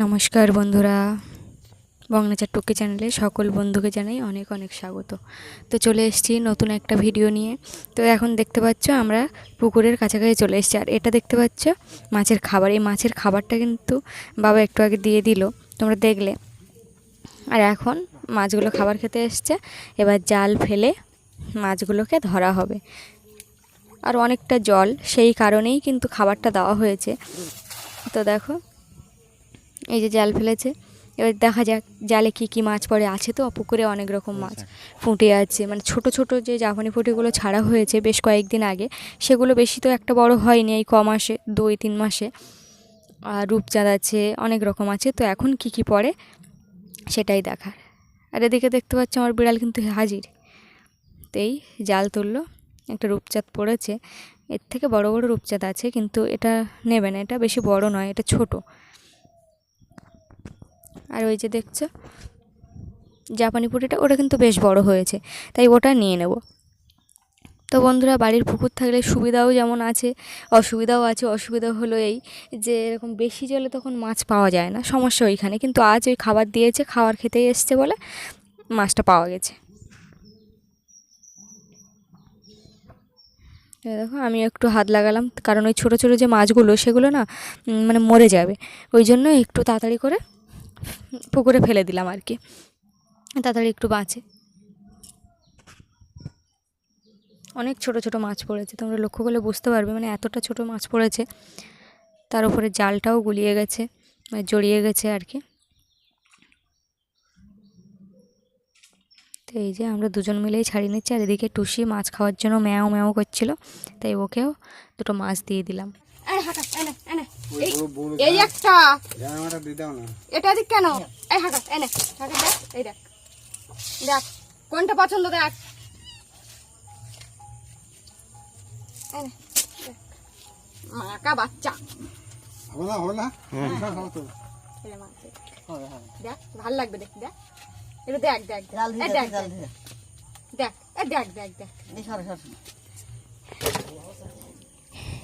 নমস্কার বন্ধুরা বংনাচার টুকি চ্যানেলে সকল বন্ধুকে জানাই অনেক অনেক স্বাগত। তো চলে এসেছি নতুন একটা ভিডিও নিয়ে। তো এখন দেখতে পাচ্ছ আমরা পুকুরের কাছাকাছি চলে এসেছি। আর এটা দেখতে পাচ্ছ মাছের খাবার। এই মাছের খাবারটা কিন্তু বাবা একটু আগে দিয়ে দিল, তোমরা দেখলে। আর এখন মাছগুলো খাবার খেতে এসছে। এবার জাল ফেলে মাছগুলোকে ধরা হবে। আর অনেকটা জল, সেই কারণেই কিন্তু খাবারটা দেওয়া হয়েছে। তো দেখো এই যে জাল ফেলেছে। এবার দেখা যাক জালে কি কি মাছ পড়ে। আছে তো পুকুরে অনেক রকম মাছ ফুটে আছে। মানে ছোট ছোট যে জাপানি ফুটিগুলো ছাড়া হয়েছে বেশ কয়েকদিন আগে সেগুলো বেশি তো একটা বড় হয়নি এই ক মাসে দুই তিন মাসে। আর রূপচাঁদ আছে অনেক রকম আছে। তো এখন কি কি পড়ে সেটাই দেখার। আর এদিকে দেখতে পাচ্ছি আমার বিড়াল কিন্তু হাজির। তো এই জাল তুললো একটা রূপচাঁদ পড়েছে। এর থেকে বড় বড় রূপচাঁদ আছে কিন্তু এটা নেবে না। এটা বেশি বড় নয় এটা ছোট। আর ওই যে দেখছ, জাপানি পুটিটা, ওটা কিন্তু বেশ বড় হয়েছে, তাই ওটা নিয়ে নেব। তো বন্ধুরা, বাড়ির পুকুর থাকলে সুবিধাও যেমন আছে, অসুবিধাও আছে। অসুবিধা হলো এই যে, এরকম বেশি জলে তখন মাছ পাওয়া যায় না, সমস্যা ওইখানে। কিন্তু আজ ওই খাবার দিয়েছে খাবার খেতেই এসছে বলে মাছটা পাওয়া গেছে। দেখো, আমি একটু হাত লাগালাম, কারণ ওই ছোটো ছোটো যে মাছগুলো, সেগুলো না মানে মরে যাবে। ওই জন্য একটু তাড়াতাড়ি করে পুকুরে ফেলে দিলাম আর কি। তাড়াতাড়ি একটু বাঁচে। অনেক ছোট ছোট মাছ পড়েছে, তোমরা লক্ষ্য করলে বুঝতে পারবে মানে এতটা ছোট মাছ পড়েছে, তার উপরে জালটাও গুলিয়ে গেছে মানে জড়িয়ে গেছে আর কি। তো এই যে আমরা দুজন মিলেই ছাড়িয়ে নিচ্ছি, আর এদিকে টুসি মাছ খাওয়ার জন্য ম্যাও ম্যাও করছিল, তাই ওকেও দুটো মাছ দিয়ে দিলাম। এই- একটা। জামাটা দিয়ে দাও না। এটা দিক কেন? এই হাঁটা এনে হাঁটা দেখ এই দেখ। দেখ কোনটা পছন্দ দেখ। এনে, দেখ। মাকা বাচ্চা। হবে না হবে না? হ্যাঁ। হবে তো। এই যে মাছ, দেখ ভালো লাগবে দেখ দেখ। এটা দেখ দেখ দেখ। দেখ দেখ। দেখ এই দেখ দেখ দেখ।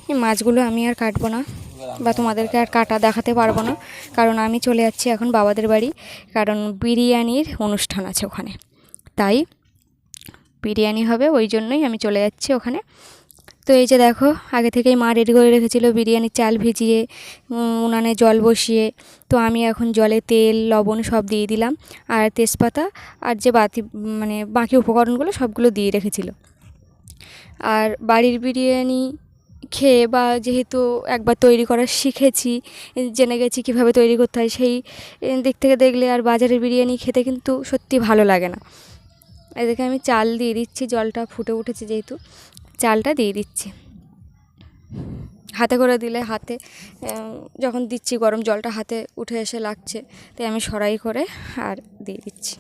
এই মাছগুলো আমি আর কাটবো না। বা তোমাদেরকে আর কাটা দেখাতে পারব না, কারণ আমি চলে যাচ্ছি এখন বাবাদের বাড়ি, কারণ বিরিয়ানির অনুষ্ঠান আছে ওখানে। তাই বিরিয়ানি হবে, ওই জন্যই আমি চলে যাচ্ছি ওখানে। তো এই যে দেখো, আগে থেকেই মা রেডি করে রেখেছিল বিরিয়ানির চাল ভিজিয়ে উনানে জল বসিয়ে। তো আমি এখন জলে তেল, লবণ সব দিয়ে দিলাম, আর তেজপাতা, আর যে বাতি মানে বাকি উপকরণগুলো সবগুলো দিয়ে রেখেছিল। আর বাড়ির বিরিয়ানি খেয়ে বা যেহেতু একবার তৈরি করা শিখেছি জেনে গেছি কীভাবে তৈরি করতে হয়, সেই দিক থেকে দেখলে আর বাজারের বিরিয়ানি খেতে কিন্তু সত্যি ভালো লাগে না। এদিকে আমি চাল দিয়ে দিচ্ছি, জলটা ফুটে উঠেছে যেহেতু, চালটা দিয়ে দিচ্ছি। হাতে করে দিলে হাতে যখন দিচ্ছি গরম জলটা হাতে উঠে এসে লাগছে, তাই আমি সরাই করে আর দিয়ে দিচ্ছি।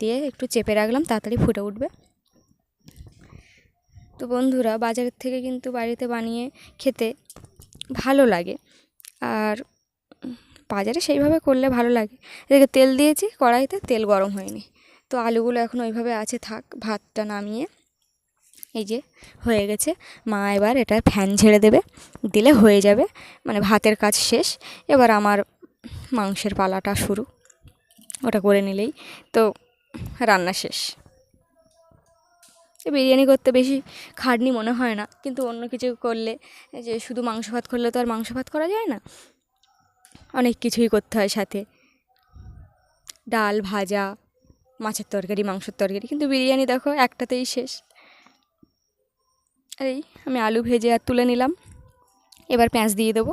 দিয়ে একটু চেপে রাখলাম, তাড়াতাড়ি ফুটে উঠবে। তো বন্ধুরা বাজারের থেকে কিন্তু বাড়িতে বানিয়ে খেতে ভালো লাগে। আর বাজারে সেইভাবে করলে ভালো লাগে। এদিকে তেল দিয়েছি, কড়াইতে তেল গরম হয়নি। তো আলুগুলো এখন ওইভাবে আছে থাক, ভাতটা নামিয়ে এই যে হয়ে গেছে। মা এবার এটা ফ্যান ঝেড়ে দেবে, দিলে হয়ে যাবে। মানে ভাতের কাজ শেষ। এবার আমার মাংসের পালাটা শুরু। ওটা করে নিলেই তো রান্না শেষ। বিরিয়ানি করতে বেশি খাটনি মনে হয় না। কিন্তু অন্য কিছু করলে, যে শুধু মাংস ভাত করলে তো আর মাংস ভাত করা যায় না। অনেক কিছুই করতে হয় সাথে। ডাল ভাজা, মাছের তরকারি, মাংসের তরকারি। কিন্তু বিরিয়ানি দেখো একটাতেই শেষ। এই আমি আলু ভেজে আর তুলে নিলাম। এবার পেঁয়াজ দিয়ে দেবো।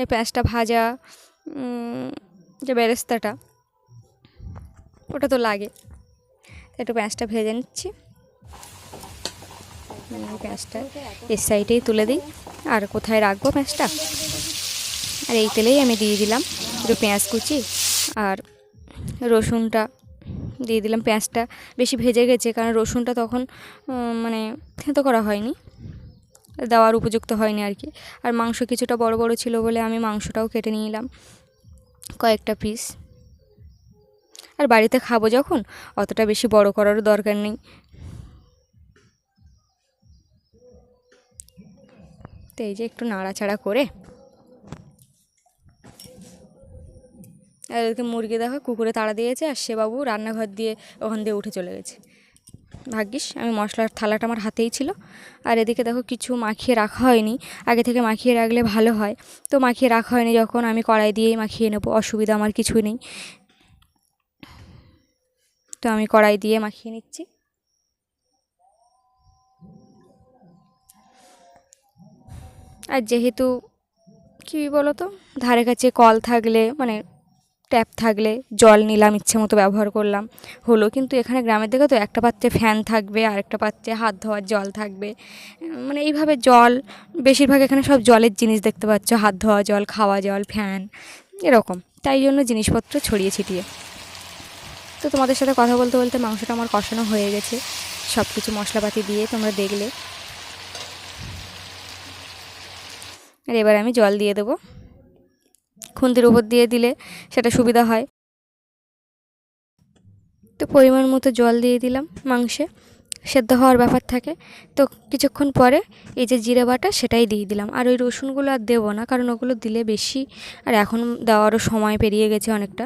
এই পেঁয়াজটা ভাজা যে বেরেস্তাটা, ওটা তো লাগে। একটু পেঁয়াজটা ভেজে নিচ্ছি। মানে পেঁয়াজটা এর সাইডেই তুলে দিই। আর কোথায় রাখব পেঁয়াজটা? আর এই তেলেই আমি দিয়ে দিলাম একটু পেঁয়াজ কুচি আর রসুনটা দিয়ে দিলাম। পেঁয়াজটা বেশি ভেজে গেছে কারণ রসুনটা তখন মানে থেঁতো করা হয়নি, দেওয়ার উপযুক্ত হয়নি আর কি। আর মাংস কিছুটা বড় বড় ছিল বলে আমি মাংসটাও কেটে নিয়ে এলাম কয়েকটা পিস আর বাড়িতে খাব যখন, অতটা বেশি বড় করারও দরকার নেই। তো এই যে একটু নাড়াচাড়া করে। আর ওদিকে মুরগি দেখো, কুকুরে তাড়া দিয়েছে, আর সে বাবু রান্নাঘর দিয়ে ওখান দিয়ে উঠে চলে গেছে। ভাগ্যিস, আমি মশলার থালাটা আমার হাতেই ছিল। আর এদিকে দেখো কিছু মাখিয়ে রাখা হয়নি। আগে থেকে মাখিয়ে রাখলে ভালো হয়। তো মাখিয়ে রাখা হয়নি যখন, আমি কড়াই দিয়েই মাখিয়ে নেব, অসুবিধা আমার কিছুই নেই। তো আমি কড়াই দিয়ে মাখিয়ে নিচ্ছি। আর যেহেতু, কী বলো তো ধারে কাছে কল থাকলে মানে ট্যাপ থাকলে জল নিলাম, ইচ্ছে মতো ব্যবহার করলাম, হলো। কিন্তু এখানে গ্রামের দিকে তো একটা পাত্রে ফ্যান থাকবে, আর একটা পাত্রে হাত ধোয়ার জল থাকবে। মানে এইভাবে জল, বেশিরভাগ এখানে সব জলের জিনিস দেখতে পাচ্ছ, হাত ধোয়া জল, খাওয়া জল, ফ্যান, এরকম। তাই জন্য জিনিসপত্র ছড়িয়ে ছিটিয়ে। তো তোমাদের সাথে কথা বলতে বলতে মাংসটা আমার কষানো হয়ে গেছে। সব কিছু মশলাপাতি দিয়ে তোমরা দেখলে। আর এবার আমি জল দিয়ে দেবো। খুন্তির উপর দিয়ে দিলে সেটা সুবিধা হয়। তো পরিমাণ মতো জল দিয়ে দিলাম মাংসে। সেদ্ধ হওয়ার ব্যাপার থাকে। তো কিছুক্ষণ পরে এই যে জিরে বাটা সেটাই দিয়ে দিলাম। আর ওই রসুনগুলো আর দেবো না, কারণ ওগুলো দিলে বেশি। আর এখন দেওয়ারও সময় পেরিয়ে গেছে অনেকটা।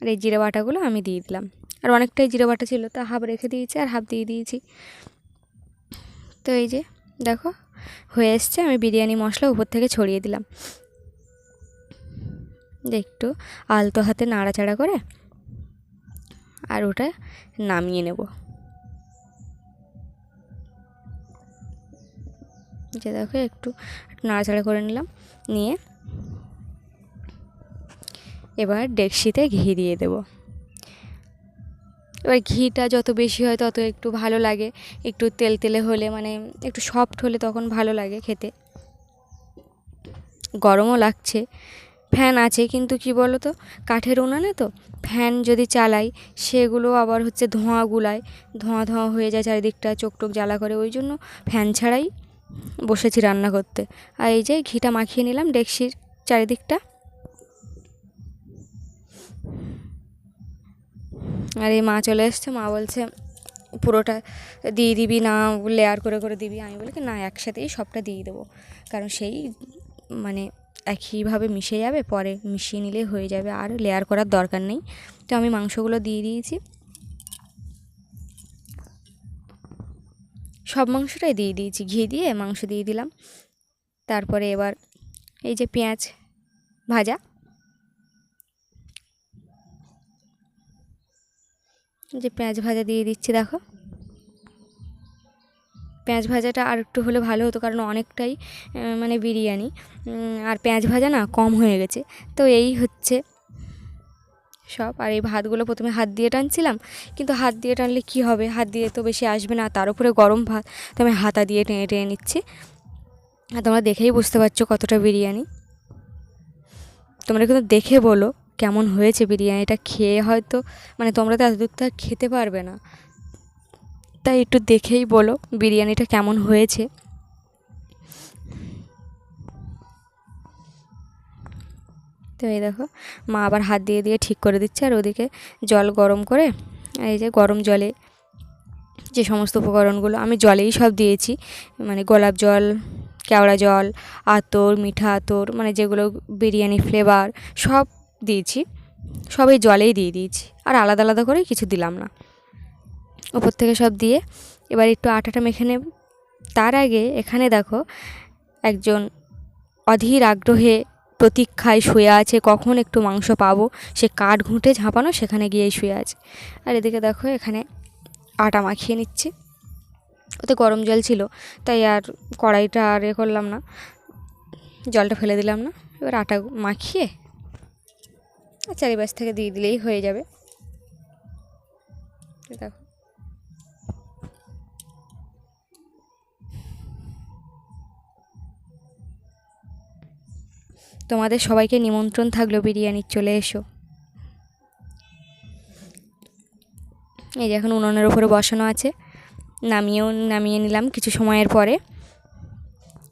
আর এই জিরে বাটাগুলো আমি দিয়ে দিলাম। আর অনেকটাই জিরে বাটা ছিল, তা হাফ রেখে দিয়েছি আর হাফ দিয়ে দিয়েছি। তো এই যে, দেখো, হয়ে এসছে, আমি বিরিয়ানি মশলা উপর থেকে ছড়িয়ে দিলাম। একটু আলতো হাতে নাড়াচাড়া করে আর ওটা নামিয়ে নেব। যে দেখো, একটু নাড়াচাড়া করে নিলাম, নিয়ে এবার ডেকসিতে ঘি দিয়ে দেব। এবার ঘিটা যত বেশি হয় তত একটু ভালো লাগে। একটু তেল তেলে হলে মানে একটু সফট হলে তখন ভালো লাগে খেতে। গরমও লাগছে। ফ্যান আছে কিন্তু কি বলো তো কাঠের উনানে তো? ফ্যান যদি চালাই, সেগুলো আবার হচ্ছে ধোঁয়া গুলায়। ধোঁয়া ধোঁয়া হয়ে যায়, চারিদিকটা চোখ টোক জ্বালা করে। ওই জন্য ফ্যান ছাড়াই বসেছি রান্না করতে। আর এই যে ঘিটা মাখিয়ে নিলাম ডেকসির চারিদিকটা। আর এই মা চলে এসছে, মা বলছে, পুরোটা দিয়ে দিবি না লেয়ার করে করে দিবি। আমি বলি, না, একসাথেই সবটা দিয়ে দেবো। কারণ সেই মানে একইভাবে মিশে যাবে, পরে মিশিয়ে নিলে হয়ে যাবে, আর লেয়ার করার দরকার নেই। তো আমি মাংসগুলো দিয়ে দিয়েছি। সব মাংসটাই দিয়ে দিয়েছি, ঘি দিয়ে মাংস দিয়ে দিলাম। তারপরে এবার এই যে পেঁয়াজ ভাজা। যে পেঁয়াজ ভাজা দিয়ে দিচ্ছি, দেখো। পেঁয়াজ ভাজাটা আর একটু হলে ভালো হতো, কারণ অনেকটাই মানে বিরিয়ানি। আর পেঁয়াজ ভাজা না কম হয়ে গেছে। তো এই হচ্ছে সব। আর এই ভাতগুলো প্রথমে হাত দিয়ে টানছিলাম, কিন্তু হাত দিয়ে টানলে কি হবে? হাত দিয়ে তো বেশি আসবে না তার উপরে গরম ভাত। তো আমি হাতা দিয়ে টেনে টেনে নিচ্ছি। আর তোমরা দেখেই বুঝতে পারছ কতটা বিরিয়ানি। তোমরা কিন্তু দেখে বলো কেমন হয়েছে বিরিয়ানিটা খেয়ে হয়তো মানে তোমরা তো এতদূর তো আর খেতে পারবে না। তাই একটু দেখেই বলো বিরিয়ানিটা কেমন হয়েছে। তো এই দেখো, মা আবার হাত দিয়ে দিয়ে ঠিক করে দিচ্ছে আর ওদিকে জল গরম করে, এই যে গরম জলে যে সমস্ত উপকরণগুলো, আমি জলেই সব দিয়েছি। মানে গোলাপ জল, কেওড়া জল, আতর, মিঠা আতর মানে যেগুলো বিরিয়ানি ফ্লেভার সব দিয়েছি। সবই জলেই দিয়ে দিয়েছি। আর আলাদা আলাদা করে কিছু দিলাম না। ওপর থেকে সব দিয়ে এবার একটু আটাটা মেখে নেব। তার আগে এখানে দেখো একজন অধীর আগ্রহে প্রতীক্ষায় শুয়ে আছে, কখন একটু মাংস পাবো? সে কাঠ ঘুঁটে ঝাঁপানো সেখানে গিয়েই শুয়ে আছে। আর এদিকে দেখো এখানে আটা মাখিয়ে নিচ্ছি। ওতে গরম জল ছিল, তাই আর কড়াইটা আর এ করলাম না। জলটা ফেলে দিলাম না। এবার আটা মাখিয়ে চারিপাশ থেকে দিয়ে দিলেই হয়ে যাবে। দেখো। তোমাদের সবাইকে নিমন্ত্রণ থাকল বিরিয়ানির চলে এসো। এই যে এখন উনুনের ওপরে বসানো আছে। নামিয়েও, নামিয়ে নিলাম কিছু সময়ের পরে।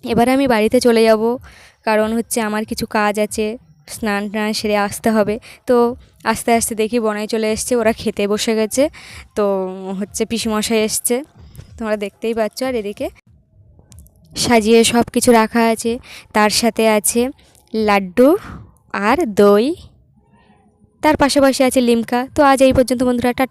এবারে আমি বাড়িতে চলে যাব, কারণ হচ্ছে আমার কিছু কাজ আছে। স্নান টান সেরে আসতে হবে। তো আস্তে আস্তে দেখি বনায় চলে এসছে, ওরা খেতে বসে গেছে। তো হচ্ছে পিসিমশাই এসছে, তোমরা দেখতেই পাচ্ছ। আর এদিকে সাজিয়ে সব কিছু রাখা আছে, তার সাথে আছে লাড্ডু আর দই, তার পাশাপাশি আছে লিমকা। তো আজ এই পর্যন্ত বন্ধুরা, টাটা।